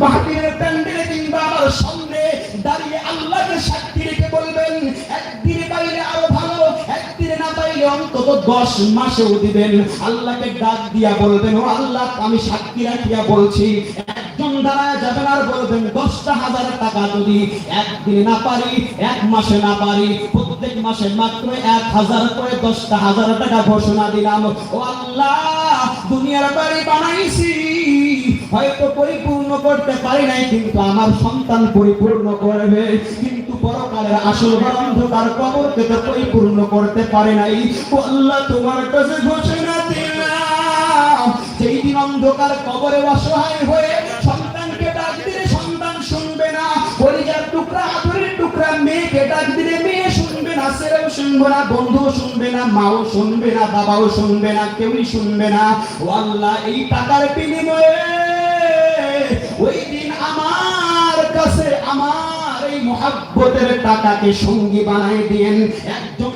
মাহফিলের প্যান্ডেলে কিংবা আমার সামনে দাঁড়িয়ে আল্লাহকে সাক্ষী রেখে বলবেন পাইলে আরও ভালো না পাইলে অন্তত দশ মাসেও দিবেন। আল্লাহকে ডাক দিয়া বলবেন, ও আল্লাহ, আমি সাক্ষী রাখিয়া বলছি, একজন দাঁড়ায় আর বলবেন, দশটা হাজার টাকা যদি একদিনে না পারি, এক মাসে না পারি, প্রত্যেক মাসে মাত্র এক হাজার করে দশটা হাজার টাকা ঘোষণা দিলাম। ও আল্লাহ, দুনিয়ার বাড়ি বানাইছি। হয়তো পরিপূর্ণ করতে পারি নাই, কিন্তু আমার সন্তান পরিপূর্ণ করবে। কিন্তু পরকালের আসল অন্ধকার কবরকে তো পরিপূর্ণ করতে পারে নাই। আল্লাহ, তোমার কাছে ঘোষণা দিলাম যেই দিন অন্ধকার কবরে অসহায় হয়ে সন্তানকে ডাক দিলে সন্তান শুনবে না। পরিজার টুকরা আদরের টুকরা, মেয়েকে ডাক দিলে মেয়ে শুনবে না, ছেলেও শুনবে না বন্ধু শুনবে না, মাও শুনবে না, বাবাও শুনবে না, কেউই শুনবে না। ও আল্লাহ, এই টাকার বিনিময়ে ওই দিন আমার কাছে আমার এই মহাব্বতের টাকাকে সঙ্গী বানাই দিয়েন। একজন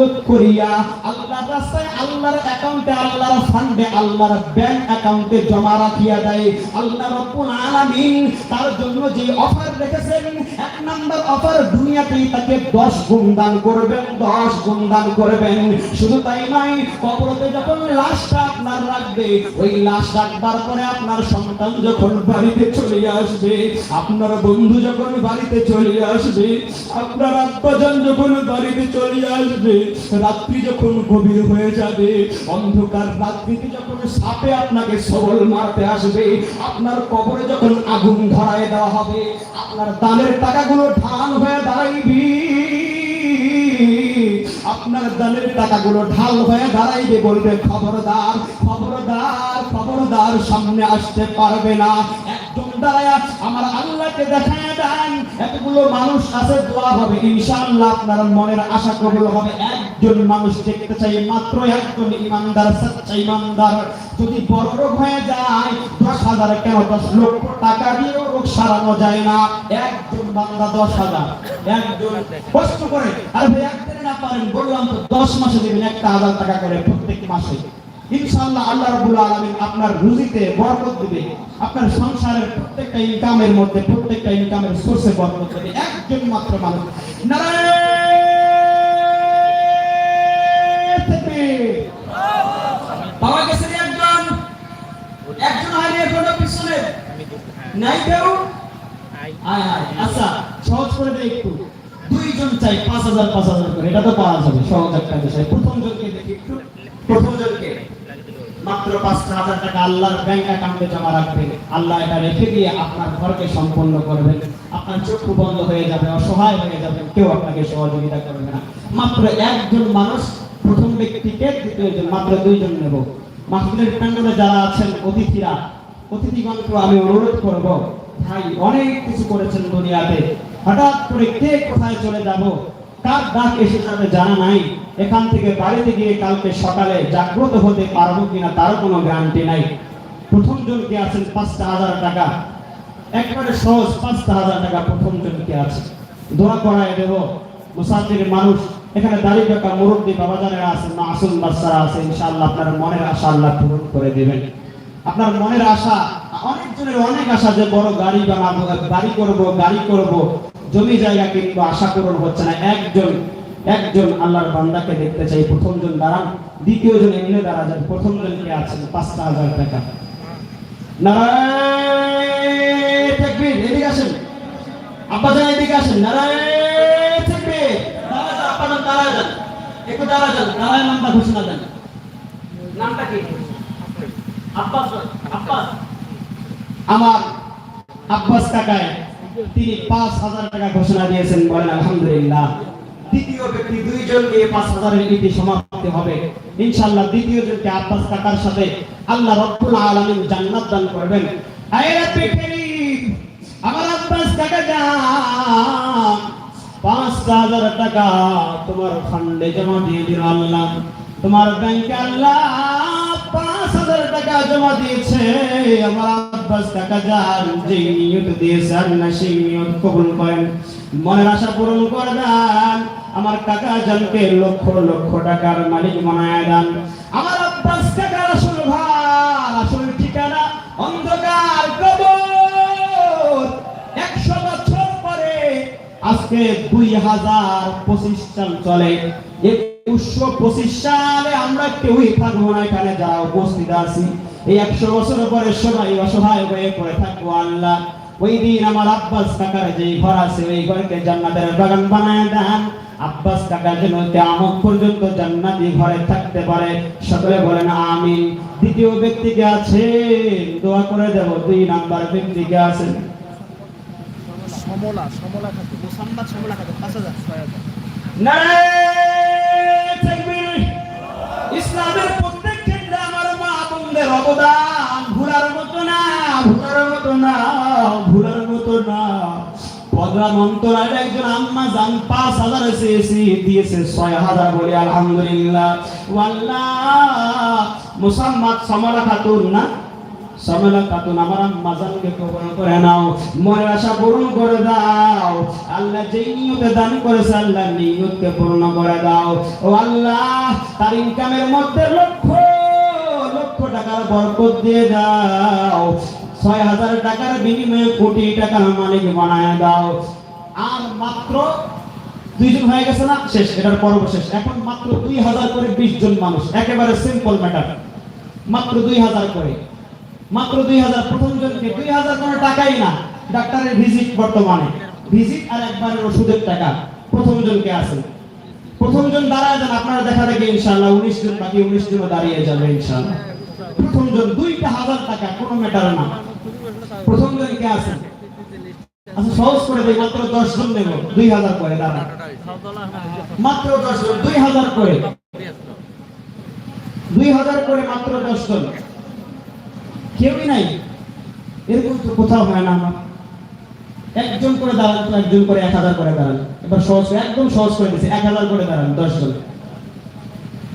নিয়ত করিয়া আল্লাহর রাস্তায় আল্লাহর অ্যাকাউন্টে আল্লাহর ফান্ডে আল্লাহর ব্যাংক অ্যাকাউন্টে জমা রাখিয়া দেয়। আল্লাহ রব্বুল আলামিন তার জন্য যে অফার রেখেছেন, এক নাম্বার অফার দুনিয়াতেই তাকে 10 গুণ দান করবেন 10 গুণ দান করবেন। শুধু তাই নয়, কবরতে যখন লাশটা আপনার রাখবে, ওই লাশ রাখবার পরে আপনার সন্তান যখন বাড়িতে চলে আসবে, আপনার বন্ধু যখন বাড়িতে চলে আসবে, আপনার আত্মজন যখন বাড়িতে চলে আসবে রাত্রি যখন গভীর হয়ে যাবে, অন্ধকার রাত্রিতে যখন সাপে আপনাকে সবল মারতে আসবে, আপনার কবরে যখন আগুন ধরায় দেওয়া হবে, আপনার দানের টাকাগুলো ঢাল হয়ে দাঁড়াইবি। আপনার দানের টাকাগুলো ঢাল হয়ে দাঁড়াইবে বলবে, খবরদার খবরদার খবরদার, সামনে আসতে পারবে না। দাঁড়ায় আমার আল্লাহকে দেখায় মনের আশা কবুল মানুষ যদি বড় রোগ হয়ে যায়, দশ হাজার কেন দশ লক্ষ টাকা দিয়েও রোগ সারানো যায় না। একজন বান্দা দশ হাজার। একজন কষ্ট করে। আর ভাই, একদিনে না পারেন, বললাম তো দশ মাসে দেবেন, একটা হাজার টাকা করে প্রত্যেক মাসে। ইনশাআল্লাহ আল্লাহ রাব্বুল আলামিন আপনার রুজিতে বরকত দিবে। আপনার সংসারের প্রত্যেকটা ইনকামের মধ্যে, প্রত্যেকটা ইনকামের সোর্সে বরকত একজন মাত্র পাওয়া গেছে একজন। একজন আগে একজন পিছনে। নাই কেউ? আয় আয়। আচ্ছা সহজ করে দে একটু। দুইজন চাই, পাঁচ হাজার পাঁচ হাজার করে। এটা তো পাওয়া যাবে, সহজ একটা বিষয়। প্রথম জনকে দেখি একটু। প্রথম জনকে মাত্র পাঁচটা হাজার টাকা আল্লাহর ব্যাংক অ্যাকাউন্টে জমা রাখবেন আল্লাহ এটা রেখে দিয়ে আপনার ঘরকে সম্পন্ন করবেন আপনার চক্ষু বন্ধ হয়ে যাবে, অসহায় হয়ে যাবে, কেউ আপনাকে সহযোগিতা করবে না। মাত্র একজন মানুষ, প্রথম ব্যক্তিকে দ্বিতীয়জন মাত্র দুইজন নেব। মাহফিলের প্যান্ডলে যারা আছেন, অতিথিরা, অতিথিগণকে আমি অনুরোধ করব, ভাই, অনেক কিছু করেছেন দুনিয়াতে। হঠাৎ করে কে কোথায় চলে যাব? কার ডাক এসে যাবে জানা নাই। এখান থেকে বাড়িতে গিয়ে কালকে সকালে জাগ্রত হতে পারব কিনা তারও কোনো গ্যারান্টি নাই। প্রথম জনকে আছেন পাঁচটা হাজার টাকা। একবারে সহজ পাঁচটা হাজার টাকা প্রথম জনকে আছে। দোয়া করায় দেব। মুসাফির মানুষ, এখানে দাড়ি টাকা মুরব্বী বাবাজানেরা আছেন না আসুন বাচ্চারা আছে ইনশাআল্লাহ আপনার মনের আশা আল্লাহ পূরণ করে দেবেন। আপনার মনের আশা অনেকজনের অনেক আশা যে বড় গাড়ি বানাবো, গাড়ি করব গাড়ি করব। জমি জায়গা কিনবো আশা পূরণ হচ্ছে না একজন একজন আল্লাহর বান্দাকে দেখতে চাই প্রথম জন দাঁড়ান। দ্বিতীয় জন এমনি দাঁড়া যান প্রথম জন কে আছেন? পাঁচটা হাজার টাকা। নারায়ণ এদিকে আসেন। আব্বা যান এদিকে আসেন। নারায়ণ যান দাঁড়া একটু দাঁড়া যান দাঁড়ায় নামটা ঘোষণা দেন। নামটা কি? আব্বাস আব্বাস। আমার আব্বাস কাকায়। তিনি পাঁচ হাজার টাকা ঘোষণা দিয়েছেন, বলেন আলহামদুলিল্লাহ। দ্বিতীয় ব্যক্তি দুইজন নিয়ে পাঁচ হাজারের নীতি সমাপ্তি হবে। দ্বিতীয় জনকে আব্বাস কাকার সাথে আল্লাহ রব্বুল জান্নাত দান করবেন। আমার আব্বাস কাকা যান হাজার টাকা তোমার ফান্ডে জমা দিয়ে দিল আল্লাহ। তোমার ব্যাংকে আল্লাহ পাঁচ হাজার টাকা জমা দিয়েছে। আমার টাকা যান যে আল্লাহ সেই মনের আশা পূরণ করে দেন আমার কাকা জানকে লক্ষ লক্ষ টাকার মালিক বানায় দেন। আমার আব্বাস কাকার আসল ভার, আসল ঠিকানা অন্ধকার একশো আজকে দুই হাজার পঁচিশ সাল চলে। একুশশো পঁচিশ সালে আমরা কেউই থাকব না এখানে যারা উপস্থিত আছি। এই একশো বছরের পরে সবাই অসহায় হয়ে পড়ে থাকব আল্লাহ। ওই দিন আমার আব্বাস কাকার যে ঘর আছে ওই ঘরকে জান্নাতের বাগান বানায় দেন। আব্বাস কাকা যেন কিয়ামত পর্যন্ত জান্নাতি ঘরে থাকতে পারে। সকলে বলেন আমিন। দ্বিতীয় ব্যক্তিকে আছে দোয়া করে দেব দুই নাম্বার ব্যক্তিকে আছেন সমলা সমলা খাতে মোসাম্মদ সমলা খাতে পাঁচ হাজার ছয় হাজার। ইসলামের প্রত্যেক ক্ষেত্রে আমার মা বোনদের অবদান ভুলার মতো না, ভুলার মতো না, ভুলার মতো না। একজন আম্মা জান পাঁচ হাজার চেয়েছি, দিয়েছে ছয় হাজার বলে আলহামদুলিল্লাহ। ওয়াল্লাহ, মুসাম্মাদ সমলা খাতুন না? সমলা খাতুন আমার আম্মা জানকে কবর করে নাও। মনের আশা পূরণ করে দাও। আল্লাহ যেই নিয়তে দান করেছে, আল্লাহ নিয়তকে পূর্ণ করে দাও। ও আল্লাহ, তার ইনকামের মধ্যে লক্ষ লক্ষ টাকার বরকত দিয়ে দাও। ছয় হাজার টাকার বিনিময়ে কোটি টাকার মালিক বানায় দাও। আর মাত্র দুইজন হয়ে গেছে না? শেষ, এটার পর্ব শেষ। এখন মাত্র দুই হাজার করে বিশ জন মানুষ। একেবারে সিম্পল ম্যাটার মাত্র দুই হাজার করে। মাত্র দুই হাজার, প্রথম জনকে দুই হাজার কোনো টাকাই না। ডাক্তারের ভিজিট বর্তমানে। ভিজিট আর একবারের ওষুধের টাকা। প্রথম জনকে আছে। প্রথম জন দাঁড়ায় যান, আপনারা দেখা দেখে ইনশাআল্লাহ উনিশ জন বাকি উনিশ জন দাঁড়িয়ে যাবে ইনশাআল্লাহ। প্রথম জন দুইটা হাজার টাকা, কোনো ম্যাটার না। প্রথম জন কে আছে? আচ্ছা সহজ করে দেই, মাত্র দশ জন নেব। দুই হাজার করে দাঁড়া মাত্র দশ জন, দুই হাজার করে। দুই হাজার করে মাত্র দশ জন। কেউই নাই। এরকম তো কোথাও হয় না আমার। একজন করে দাঁড়ান একজন করে এক হাজার করে দাঁড়ান এবার সহজ একদম সহজ করে দিচ্ছে এক হাজার করে দাঁড়ান দশ জন।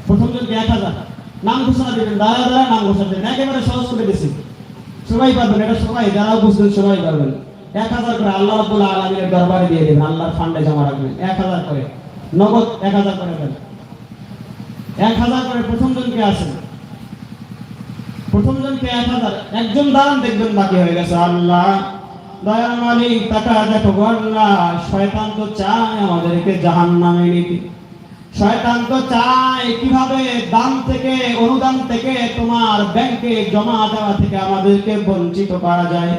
প্রথম জনকে এক হাজার। নাম ঘোষণা দেবেন দাঁড়া দাঁড়া নাম ঘোষণা দেবেন। একেবারে সহজ করে দিছি। সবাই পারবেন, এটা সবাই যারা বুঝবেন সবাই পারবেন। এক হাজার করে আল্লাহ রাব্বুল আলামিনের দরবারে দিয়ে দেবেন, আল্লাহর ফান্ডে জমা রাখবেন। এক হাজার করে। নগদ এক হাজার করে দেন। এক হাজার করে প্রথম জনকে আসেন। প্রথম জনকে একজন দাঁড়ান, দেখবেন বাকি হয়ে গেছে। আল্লাহ দয়ার মালিক, টাকা দেখো আল্লাহ শয়তান তো চায় আমাদেরকে জাহান নামে নিতে। শয়তান তো চায় কীভাবে দান থেকে, অনুদান থেকে তোমার ব্যাংকে জমা দেওয়া থেকে আমাদেরকে বঞ্চিত করা যায়।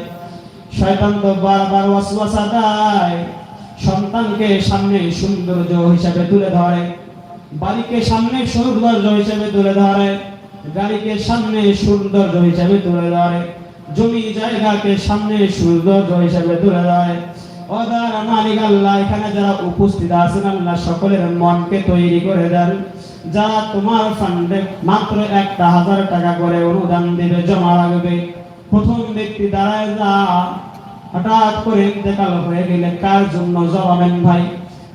শয়তান তো বারবার ওয়াসওয়াসা দেয়, সন্তানকে সামনে সৌন্দর্য হিসাবে তুলে ধরে, বাড়িকে সামনে সৌন্দর্য হিসাবে তুলে ধরে। গাড়িকে সামনে সৌন্দর্য হিসাবে তুলে ধরে, জমি জায়গাকে সামনে সৌন্দর্য হিসাবে তুলে ধরে। এখানে যারা উপস্থিত সকলের মনকে তৈরি করে তোমার মাত্র একটা হাজার টাকা করে অনুদান প্রথম ব্যক্তি দাঁড়ায় যা হঠাৎ করে হয়ে গেলে কার জন্য জবাবেন ভাই?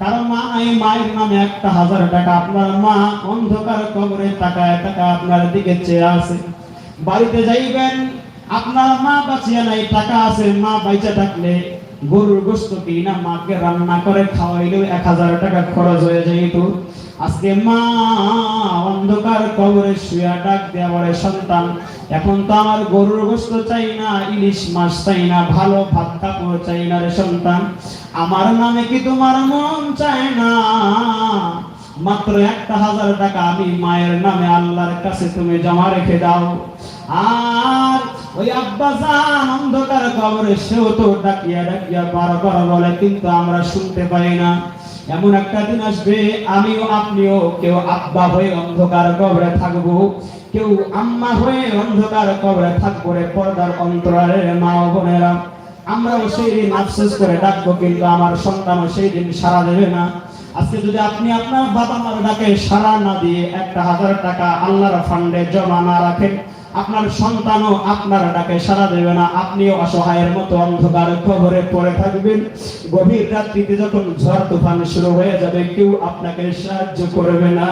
কারণ মা এই মায়ের নামে একটা হাজার টাকা, আপনার মা অন্ধকার কবরে টাকায় টাকা আপনার দিকে চেয়ে আছে। বাড়িতে যাইবেন, আপনার মা বাঁচিয়া নাই, টাকা আছে, মা বাইচা থাকলে গরুর গোস্ত কিনা মাকে রান্না করে খাওয়াইলেও এক হাজার টাকা খরচ হয়ে যাইত আজকে মা অন্ধকার কবরে শুয়া ডাক বলে, সন্তান, এখন তো আমার গরুর গোস্ত চাই না, ইলিশ মাছ চাই না, ভালো ভাত কাপড় চাই না রে সন্তান। আমার নামে কি তোমার মন চায় না? মাত্র একটা হাজার টাকা আমি মায়ের নামে আল্লাহর কাছে তুমি জমা রেখে দাও। আর ওই আব্বাসান অন্ধকার কবরে, সেও তো ডাকিয়া ডাকিয়া বারবার বলে, কিন্তু আমরা শুনতে পাই না। এমন একটা দিন আসবে, আমিও, আপনিও, কেউ আব্বা হয়ে অন্ধকার কবরে থাকব। কেউ আম্মা হয়ে অন্ধকার কবরে থাকব রে, পর্দার অন্তরালের মা বোনেরা। আমরাও সেই দিন আফসোস করে ডাকবো, কিন্তু আমার সন্তানও সেই দিন সারা দেবে না। আজকে যদি আপনি আপনার বাবা মার ডাকে সারা না দিয়ে একটা হাজার টাকা আল্লাহর ফান্ডে জমা না রাখেন আপনার সন্তানও আপনার ডাকে সাড়া দেবে না। আপনিও অসহায়ের মতো অন্ধকার কবরে পড়ে থাকবেন। গভীর রাত্রিতে যখন ঝড় তুফান শুরু হয়ে যাবে, কেউ আপনাকে সাহায্য করবে না।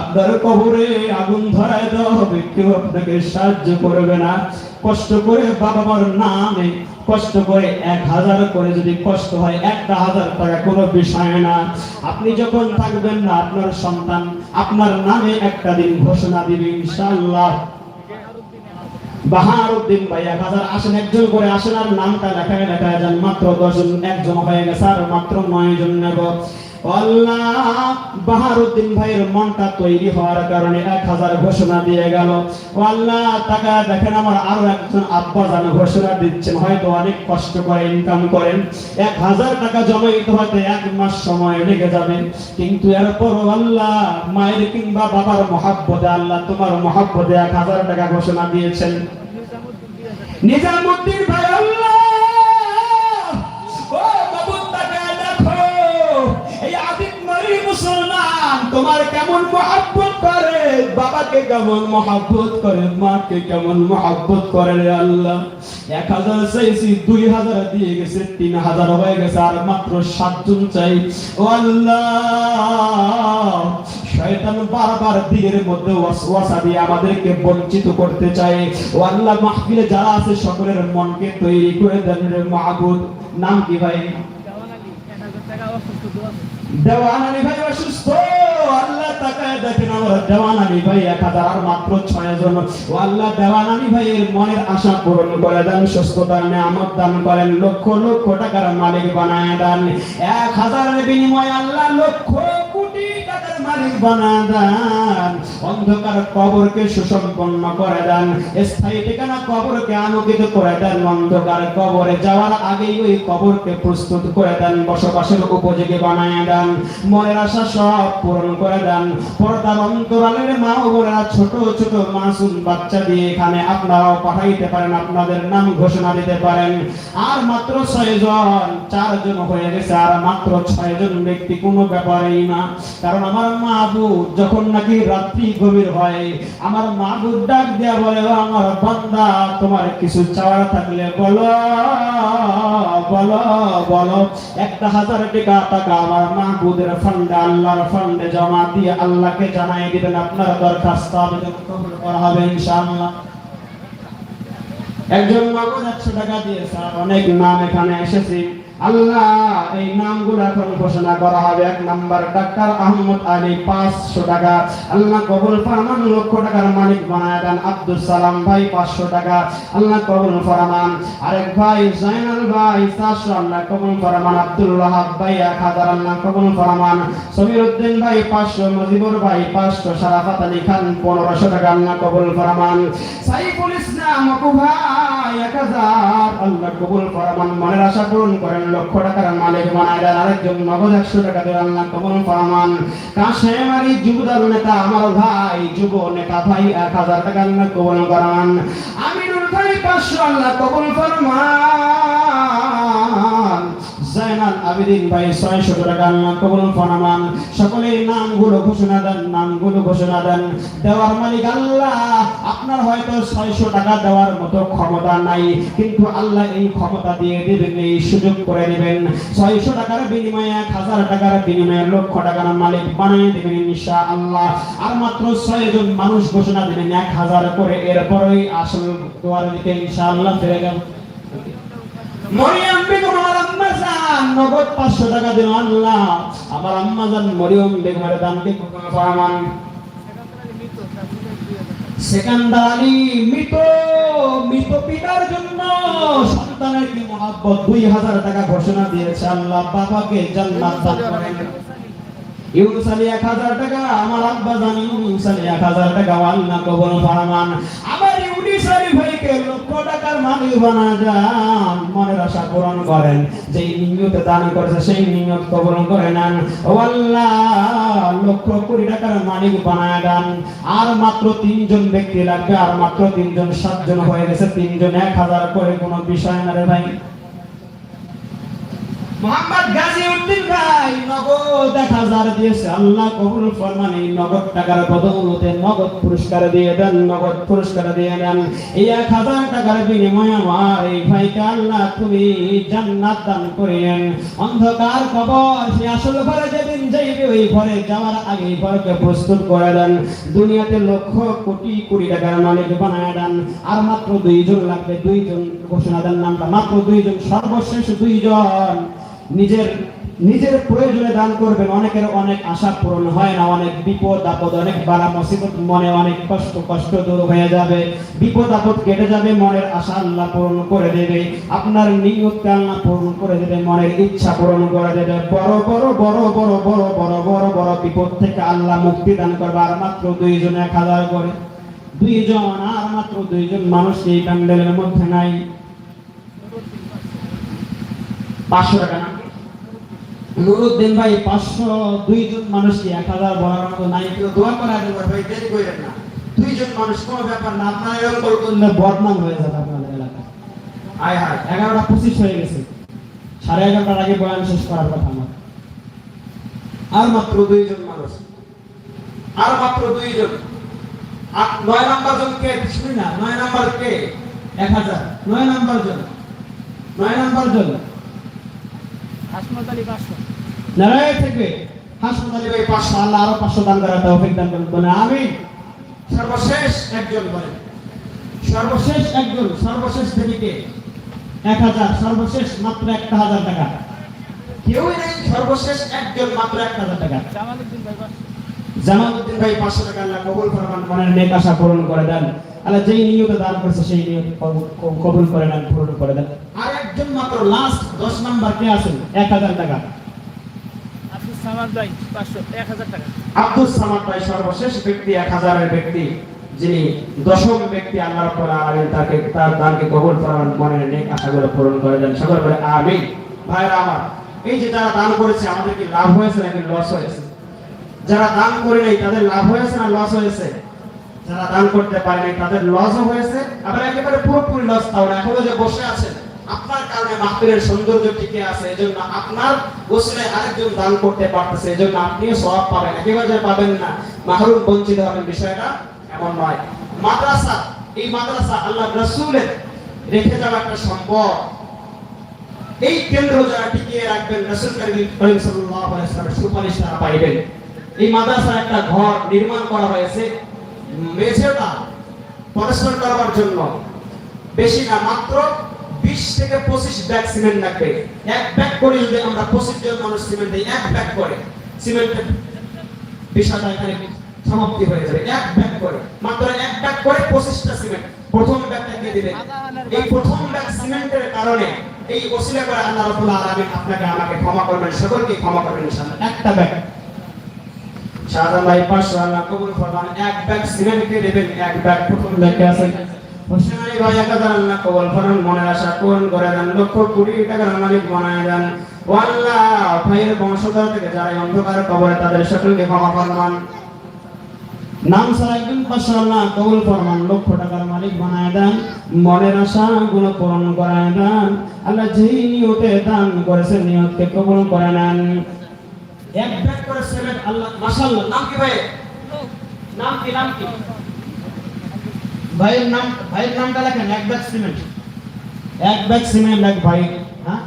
আপনার কবরে আগুন ধরায় দেওয়া হবে, কেউ আপনাকে সাহায্য করবে না। কষ্ট করে বাবা মার নামে, কষ্ট করে এক হাজার করে যদি কষ্ট হয়, একটা হাজার টাকা কোনো বিষয় না। আপনি যখন থাকবেন না, আপনার সন্তান আপনার নামে একটা দিন ঘোষণা দিবে, ইনশাআল্লাহ। বাহারুদ্দিন ভাই এক হাজার আসেন, একজন করে আসেন আর নামটা লেখায় লেখায় যান, মাত্র দশজন, একজন হয়ে গেছে আর মাত্র নয় জন নেব। বাহারুদ্দিন ভাইয়ের মনটা তৈরি হওয়ার কারণে এক হাজার ঘোষণা দিয়ে গেল। আল্লাহ টাকা দেখেন আমার আরও একজন আব্বা ঘোষণা দিচ্ছেন। হয়তো অনেক কষ্ট করে ইনকাম করেন। এক হাজার টাকা জমাইতে এক মাস সময় লেগে যাবে। কিন্তু এরপর আল্লাহ, মায়ের কিংবা বাবার মহাব্বতে আল্লাহ তোমার মহাব্বতে এক হাজার টাকা ঘোষণা দিয়েছেন। নিজামুদ্দিন ভাই, আল্লাহ! বাবাকে কেমন মহাব্বত করে মাকে কেমন মহাব্বত করে রে আল্লাহ? এক হাজার চাইছি, দুই হাজার দিয়ে গেছে, তিন হাজার হয়ে গেছে, আর মাত্র সাতজন চাই। ও আল্লাহ! শয়তান বারবার দিনের মধ্যে ওয়াসওয়াসা দিয়ে আমাদেরকে বঞ্চিত করতে চায়। ও আল্লাহ, মাহফিলে যারা আছে, সকলের মনকে তৈরি করে দেন রে মাহবুদ নাম কি ভাই? দেওয়ানানি ভাই অসুস্থ আল্লাহ তাকায় দেখেন আমার দেওয়ানানি ভাই এক হাজার মাত্র ছয় জন। ও আল্লাহ দেওয়ানানি ভাইয়ের মনের আশা পূরণ করে দেন, সুস্থতার নিয়ামত দান করেন, লক্ষ লক্ষ টাকার মালিক বানায় দেন। এক হাজারের বিনিময়ে আল্লাহ লক্ষ মালিক দেন, অন্ধকার কবরকে সুসম্পন্ন করে স্থায়ী ঠিকানা কবরকে আলোকিত করে দেন, অন্ধকার কবরে যাওয়ার আগেই ওই কবরকে প্রস্তুত করে দেন, বসবাসের উপযোগী বানায় দেন, মনের আশা সব পূরণ করে দেন, পর্দার অন্তরালের মা বোনেরা ছোট ছোট মাসুম বাচ্চা দিয়ে এখানে আপনারাও পাঠাইতে পারেন, আপনাদের নাম ঘোষণা দিতে পারেন। আর মাত্র ছয় জন চারজন হয়ে গেছে, আর মাত্র ছয় জন ব্যক্তি, কোনো ব্যাপারেই না। কারণ আমার মাহবুব যখন নাকি রাত্রি গভীর হয়, আমার মাহবুব ডাক দেয়া বলে আমার বান্দা, তোমার কিছু চাওয়ার থাকলে বলো বলো বলো। একটা হাজার টাকা টাকা আমার মাহবুদের ফান্ডে আল্লাহর ফান্ডে জমা দিয়ে আল্লাহকে জানাই দিবেন, আপনার দরখাস্ত আবেদন করা হবে ইনশাআল্লাহ। একজন নগদ একশো টাকা দিয়ে অনেক নাম এখানে এসেছে। আল্লাহ, এই নামগুলো এখন ঘোষণা করা হবে। এক নাম্বার, ডাক্তার আহমদ আলী, পাঁচশো টাকা। আল্লাহ কবুল ফরমান, লক্ষ টাকার মালিক বানায় দেন আব্দুল সালাম ভাই, পাঁচশো টাকা। আল্লাহ কবুল ফরমান। আরেক ভাই জাইনাল ভাই, চারশো। আল্লাহ কবুল ফরমান, আব্দুল ওয়াহাব ভাই, এক হাজার। আল্লাহ কবুল ফরমান। সমীর উদ্দিন ভাই, পাঁচশো। মজিবুর ভাই, পাঁচশো। সারাফাত আলী খান, পনেরোশো টাকা। আল্লাহ কবুল ফরমান। সাইফুল ইসলাম অপু ভাই, এক হাজার। আল্লাহ কবুল ফরমান, মনের আশা পূরণ করেন। লক্ষ টাকার মালিক বানায় দেন। আরেকজন নগদ একশো টাকা দেন আল্লাহ কবুল ফরমান। কাশেম আলী যুবদল নেতা আমার ভাই, যুব নেতা ভাই, এক হাজার টাকা আল্লাহ কবুল করান। আমিনুল ভাই পাঁচশো আল্লাহ কবুল ফরমান। জাইনাল আবেদিন ভাই, ছয়শো টাকা আল্লাহ কবুল ফরমান। সকলে নামগুলো ঘোষণা দেন, নামগুলো ঘোষণা দেন। দেওয়ার মালিক আল্লাহ, আপনার হয়তো ছয়শো টাকা দেওয়ার মতো ক্ষমতা নাই, কিন্তু আল্লাহ এই ক্ষমতা দিয়ে দিবেন, এই সুযোগ করে দিবেন। ছয়শো টাকার বিনিময়ে, এক হাজার টাকার বিনিময়ে লক্ষ টাকার মালিক বানিয়ে দিবেন ইনশা আল্লাহ আর মাত্র ছয় জন মানুষ ঘোষণা দিবেন, এক হাজার করে। এরপরই আসল দোয়ার দিকে ইনশা আল্লাহ ফিরে গেল মরিয়াম বেগম আমার নগদ 500 টাকা দিল আল্লাহ। আমার আম্মা মরিয়ম বেগমের দানকে ফরমান সেকান্দার আলী মৃত মৃত পিতার জন্য সন্তানের কি মহাব্বত? দুই হাজার টাকা ঘোষণা দিয়েছে আল্লাহ, বাবাকে জান্নাত দান করেন। ইউনুস এক হাজার টাকা, আমার আব্বা জান এক হাজার টাকা, আল্লাহ কবল ফরমান। আমার ভাইকে লক্ষ টাকার মালিক বানা যান, মনের আশা পূরণ করেন। যেই নিয়তে দান করেছে, সেই নিয়ত কবল করে নেন। ও আল্লাহ, লক্ষ কোটি টাকার মালিক বানায় দেন আর মাত্র তিনজন ব্যক্তি লাগবে, আর মাত্র তিনজন, সাতজন হয়ে গেছে, তিনজন এক হাজার করে কোনো বিষয় না রে ভাই। মোহাম্মদ গাজী উদ্দিন ভাই, নগদ এক হাজার দিয়েছে। আল্লাহ কবুল ফরমান, এই নগদ টাকার বদৌলতে নগদ পুরস্কার দিয়ে দেন, নগদ পুরস্কার দিয়ে দেন। এই এক হাজার টাকার বিনিময়ে আমার এই ভাইকে আল্লাহ তুমি জান্নাত দান করিলেন। অন্ধকার কবর সে আসল ঘরে যেদিন যাইবে, ওই ঘরে যাওয়ার আগে ঘরকে প্রস্তুত করে দেন। দুনিয়াতে লক্ষ কোটি কোটি টাকার মালিক বানায় দেন। আর মাত্র দুইজন লাগবে, দুইজন ঘোষণা দেন নামটা। মাত্র দুইজন, সর্বশেষ দুইজন। নিজের নিজের প্রয়োজনে দান করবেন। অনেকের অনেক আশা পূরণ হয় না, অনেক বিপদ, আপদ, অনেক বাড়া, মুসিবত মনে অনেক কষ্ট কষ্ট দূর হয়ে যাবে। বিপদ, আপদ কেটে যাবে, মনের আশা আল্লাহ পূরণ করে দেবে। আপনার নিয়তকে আল্লাহ পূরণ করে দেবে, মনের ইচ্ছা পূরণ করে দেবে। বড় বড় বড় বড় বড় বড় বড় বড় বিপদ থেকে আল্লাহ মুক্তি দান করবে। আর মাত্র দুইজন, এক হাজার করে। দুইজন, আর মাত্র দুইজন মানুষ এই প্যান্ডেলের মধ্যে নাই। পাঁচশো টাকা না। নুরুদ্দিন ভাই পাঁচশো দুইজন মানুষকে এক হাজার বলার মতো নাই? কেউ দোয়া করা দেবো ভাই দেরি করেন না। দুইজন মানুষ কোনো ব্যাপার না আপনার এরকম করলে বদনাম হয়ে যাবে আপনাদের এলাকায় আয় হায় এগারোটা পঁচিশ হয়ে গেছে। সাড়ে এগারোটার আগে বয়ান শেষ করার কথা আমার। আর মাত্র দুইজন মানুষ। আর মাত্র দুইজন। নয় নাম্বার জন কে? শুনি না নয় নাম্বার কে? এক হাজার। নয় নাম্বার জন। নয় নাম্বার জন। হাসমত আলী পাঁচশো। নারায় থেকে হাসপাতালে ভাই পাঁচশো আল্লাহ আরও পাঁচশো দান করা তৌফিক দান করুন। বলে আমি সর্বশেষ একজন বলে সর্বশেষ একজন সর্বশেষ দেবীকে এক হাজার সর্বশেষ মাত্র একটা হাজার টাকা। কেউই নেই সর্বশেষ একজন মাত্র এক হাজার টাকা। জামালউদ্দিন ভাই জামালউদ্দিন ভাই পাঁচশো টাকা আল্লাহ কবুল ফরমান মনের নেক আশা পূরণ করে দেন। আল্লাহ যেই নিয়তে দান করেছে সেই নিয়তে কবুল- করে নেন পূরণ করে দেন। আর একজন মাত্র লাস্ট দশ নাম্বার কে আছেন? এক হাজার টাকা। আব্দুল সামাদ ভাই পাঁচশো এক হাজার টাকা। আব্দুল সামাদ ভাই সর্বশেষ ব্যক্তি এক হাজারের ব্যক্তি যিনি দশম ব্যক্তি আল্লাহ রাব্বুল আলামিন তাকে তার দানকে কবুল ফরমান মনের নেক আশাগুলো পূরণ করে দেন। সকল বলে আমিন। ভাইরা আমার এই যে যারা দান করেছে আমাদের কি লাভ হয়েছে নাকি লস হয়েছে? যারা দান করে নাই তাদের লাভ হয়েছে না লস হয়েছে? যারা দান করতে পারে নাই তাদের লসও হয়েছে আবার একেবারে পুরোপুরি লস তাও না। এখনও যে বসে আছেন কারণে মাহফিলের সৌন্দর্য টিকে আছে, এজন্য আপনার গোসলে আরেকজন দান করতে পারতেছে, এজন্য আপনিও সওয়াব পাবেন। একেবারে পাবেন না। মাহরুম বঞ্চিত হবেন, বিষয়টা এমন নয়। মাদ্রাসা, এই মাদ্রাসা আল্লাহ রাসূলের রেখে যাওয়া একটা সম্পদ। এই কেন্দ্র যারা টিকিয়ে রাখবেন, রাসূল করিম সাল্লাল্লাহু আলাইহি ওয়াসাল্লামের সুপারিশ তারা পাইবেন। এই মাদ্রাসার একটা ঘর নির্মাণ করা হয়েছে মেঝেটা পরিষ্কার করবার জন্য। বেশি না, মাত্র 20 থেকে 25 ব্যাগ সিমেন্ট লাগবে। এক ব্যাগ করে যদি আমরা 25 জন মানুষ সিমেন্ট দিই, এক ব্যাগ করে। বিষয়টা এখানে সমাপ্তি হয়ে যাবে। এক ব্যাগ করে। মাত্র এক ব্যাগ করে 25টা সিমেন্ট। প্রথম এই প্রথম ব্যাগ সিমেন্টের কারণে এই ওসিলা করে আল্লাহ আলামিন আপনাকে আমাকে ক্ষমা করবেন, সকলকে ক্ষমা করবেন ইনশাআল্লাহ। একটা ব্যাগ। শাহজাহান ভাই, পাঁচশো কবুল ফরমান। এক ব্যাগ সিমেন্টকে দেবেন? এক ব্যাগ। প্রথম ব্যাগে আছে? হোসেন মনের আশা আল্লাহগুলো পূরণ করায় দেন। আল্লাহ যেই নিয়তে দান করেছে নিয়তকে কবুল করে নেন। এক ব্যাগ করে সিমেন্ট আল্লাহ, মাশাআল্লাহ, নাম কি ভাই নাম কি নাম কি? ভাইয়ের নাম, ভাইয়ের নামটা লেখেন, এক ব্যাগ সিমেন্ট। এক ব্যাগ সিমেন্ট এক ভাই হ্যাঁ?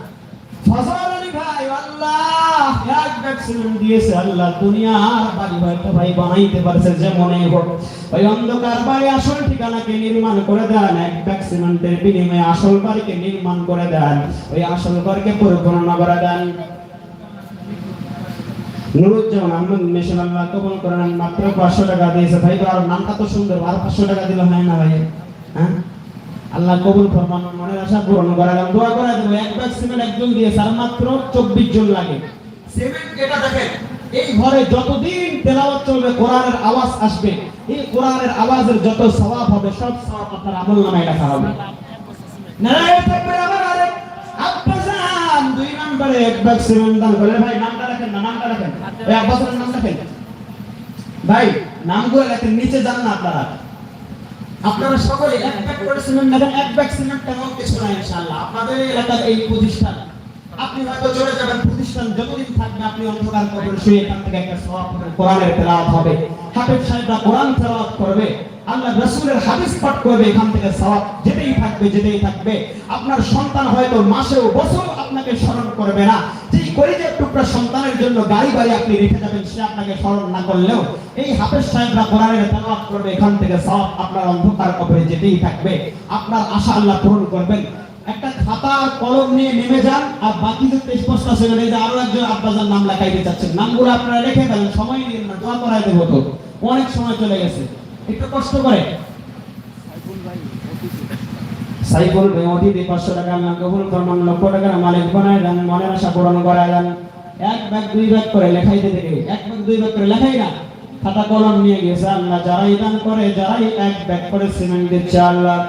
ফজল আলী ভাই, আল্লাহ, এক ব্যাগ সিমেন্ট দিয়েছে আল্লাহ, দুনিয়ার বাড়ি হয়তো ভাই বানাইতে পারছে যেমনই হোক। ওই অন্ধকার বাড়ি আসল ঠিকানাকে নির্মাণ করে দেন, এক ব্যাগ সিমেন্টের বিনিময়ে আসল বাড়িকে নির্মাণ করে দেন। ওই আসল ঘরকে পরিপূর্ণ করে দেন। নুরুজ্জামান আহমদ মিশন আল্লাহ কবুল করেন, মাত্র পাঁচশো টাকা দিয়েছে। ভাই তো আর নামটা তো সুন্দর, আর পাঁচশো টাকা দিলে হয় না ভাই? হ্যাঁ? আল্লাহ কবুল ফরমান মনের আশা পূরণ করালাম দোয়া করে দেবো, এক ব্যাগ সিমেন্ট একজন দিয়েছে, আর মাত্র চব্বিশ জন লাগে। সিমেন্ট এটা দেখেন, এই ঘরে যতদিন তেলাওয়াত চলবে, কোরআনের আওয়াজ আসবে। এই কোরআনের আওয়াজের যত সওয়াব হবে, সব সওয়াব আপনার আমল নামায় লেখা হবে। নারায়ণ থাকবে আবার আরেক আব্বাসান দুই নম্বরে এক ব্যাগ সিমেন্ট দান করে ভাই, নামটা ভাই, নামগুলো লেখেন, নিচে যান না আপনারা। আপনারা সকলে এক ব্যাগ করে সিমেন্ট নেবেন, এক ব্যাগ সিমেন্ট কিছু না আপনাদের এলাকার এই প্রতিষ্ঠান, আপনি হয়তো চলে যাবেন, প্রতিষ্ঠান যতদিন থাকবে, আপনি অন্ধকার কবরে শুয়ে এখান থেকে একটা সওয়াব কোরআনের তেলাওয়াত হবে। হাফেজ সাহেবরা কোরআন তেলাওয়াত করবে, আল্লাহ হাদিস পাঠ করবে, এখান থেকে সওয়াব যেতেই থাকবে যেতেই থাকবে। আপনার সন্তান হয়তো মাসেও বছর আপনাকে স্মরণ করবে না। যেই কলিজার টুকরা সন্তানের জন্য গাড়ি বাড়ি আপনি রেখে যাবেন, সে আপনাকে স্মরণ না করলেও এই হাফেজ সাহেবরা কোরআনের তেলাওয়াত করবে, এখান থেকে সব আপনার অন্ধকার কবরে যেতেই থাকবে। আপনার আশা আল্লাহ পূরণ করবেন। একটা খাতা আর কলম নিয়ে নেমে যান আর বাকি যে স্পষ্ট আছে, এই যে আরও একজন আব্বাজার নাম লেখাইতে চাচ্ছেন, নামগুলো আপনারা লিখে ফেলেন সময় নিন না, দোয়া করাই দেবো অনেক সময় চলে গেছে। একটু কষ্ট করে। সাইফুল মেমতি দিয়ে পাঁচশো টাকা আল্লাহ কবুল ফরমান লক্ষ টাকার মালিক বানায় দেন, মনের আশা পূরণ করায় দেন। এক ব্যাগ দুই ব্যাগ করে লেখাইতে থেকে এক ব্যাগ দুই ব্যাগ করে লেখাই না। খাতা কলম নিয়ে গেছে আল্লাহ, যারাই দান করে, যারাই এক ব্যাগ করে সিমেন্ট দিচ্ছে আল্লাহ।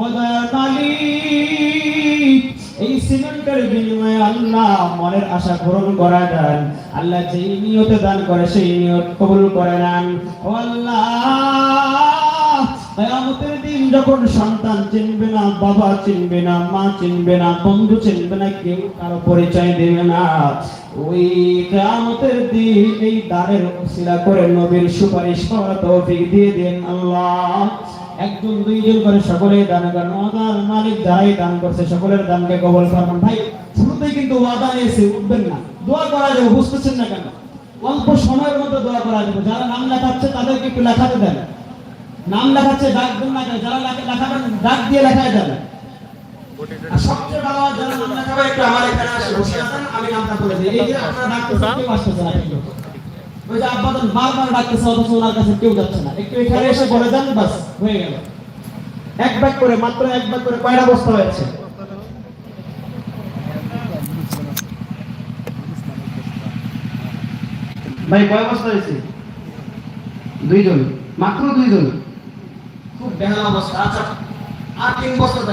ও দয়ার মালিক, এই সিমেন্টের বিনিময়ে আল্লাহ মনের আশা পূরণ করা দেন। আল্লাহ যেই নিয়তে দান করে, সেই নিয়ত কবুল করে নেন। ও আল্লাহ। কিয়ামতের দিন যখন সন্তান চিনবে না, বাবা চিনবে না, মা চিনবে না, বন্ধু চিনবে না, কেউ কারও পরিচয় দেবে না, ওই কিয়ামতের দিন এই দ্বারের ওসিলা করে নবীর সুপারিশ করার তৌফিক দিয়ে দেন আল্লাহ। একজন, দুইজন করে সকলেই দান করেন। ওয়াদার মালিক যারাই দান করছে, সকলের দানকে কবল ফরমান ভাই, শুরুতেই কিন্তু ওয়াদা নিয়েছে, উঠবেন না। দোয়া করা যাবে, বুঝতেছেন না কেন? অল্প সময়ের মধ্যে দোয়া করা যাবে। যারা নাম লেখাচ্ছে, তাদেরকে একটু লেখাতে দেন। নাম লেখাচ্ছে ডাক দেন না কেন? যারা লেখা- লেখাবেন ডাক দিয়ে লেখায় যাবে। আর সবচেয়ে ভালো যারা নাম লেখাবে একটু আমার এখানে আসে বসে আছেন আমি নামটা বলে দিই। এই যে আপনারা ডাকতেছেন কেউ আসতেছে না। ওই যে আব্বাদন বারবার ডাকতেছে অথচ ওনার কাছে কেউ যাচ্ছে না। একটু এখানে এসে বলে দেন বাস হয়ে গেল। এক ব্যাগ করে মাত্র এক ব্যাগ করে কয়টা বস্তা হয়েছে? ভাই কয় বস্তা হয়েছে? দুইজন। মাত্র দুইজন। বেহাল অবস্থা আচ্ছা আর তিন দেন।